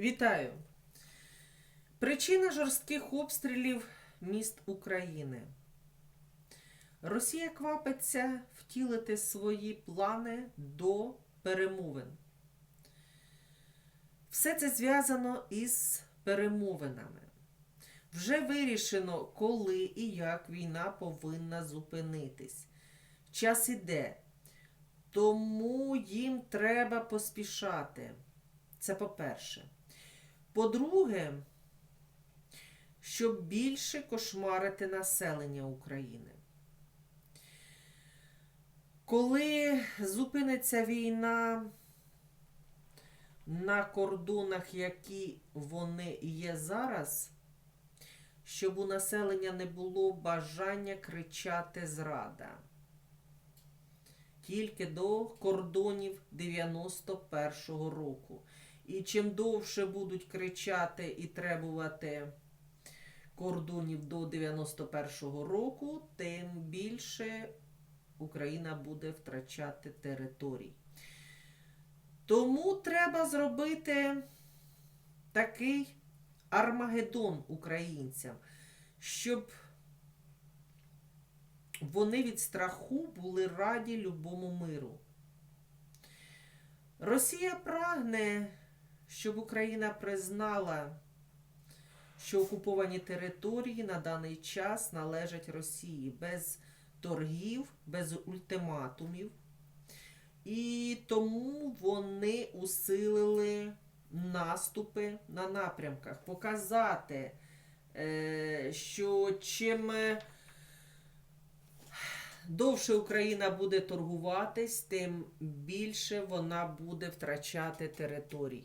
Вітаю! Причина жорстких обстрілів міст України. Росія квапиться втілити свої плани до перемовин. Все це зв'язано із перемовинами. Вже вирішено, коли і як війна повинна зупинитись. Час іде, тому їм треба поспішати. Це по-перше. По-друге, щоб більше кошмарити населення України. Коли зупиниться війна на кордонах, які вони є зараз, щоб у населення не було бажання кричати зрада. Тільки до кордонів 91-го року. І чим довше будуть кричати і требувати кордонів до 91-го року, тим більше Україна буде втрачати територій. Тому треба зробити такий армагеддон українцям, щоб вони від страху були раді любому миру. Росія прагне, щоб Україна признала, що окуповані території на даний час належать Росії без торгів, без ультиматумів. І тому вони усилили наступи на напрямках, показати, е, що чим е, довше Україна буде торгуватись, тим більше вона буде втрачати територій.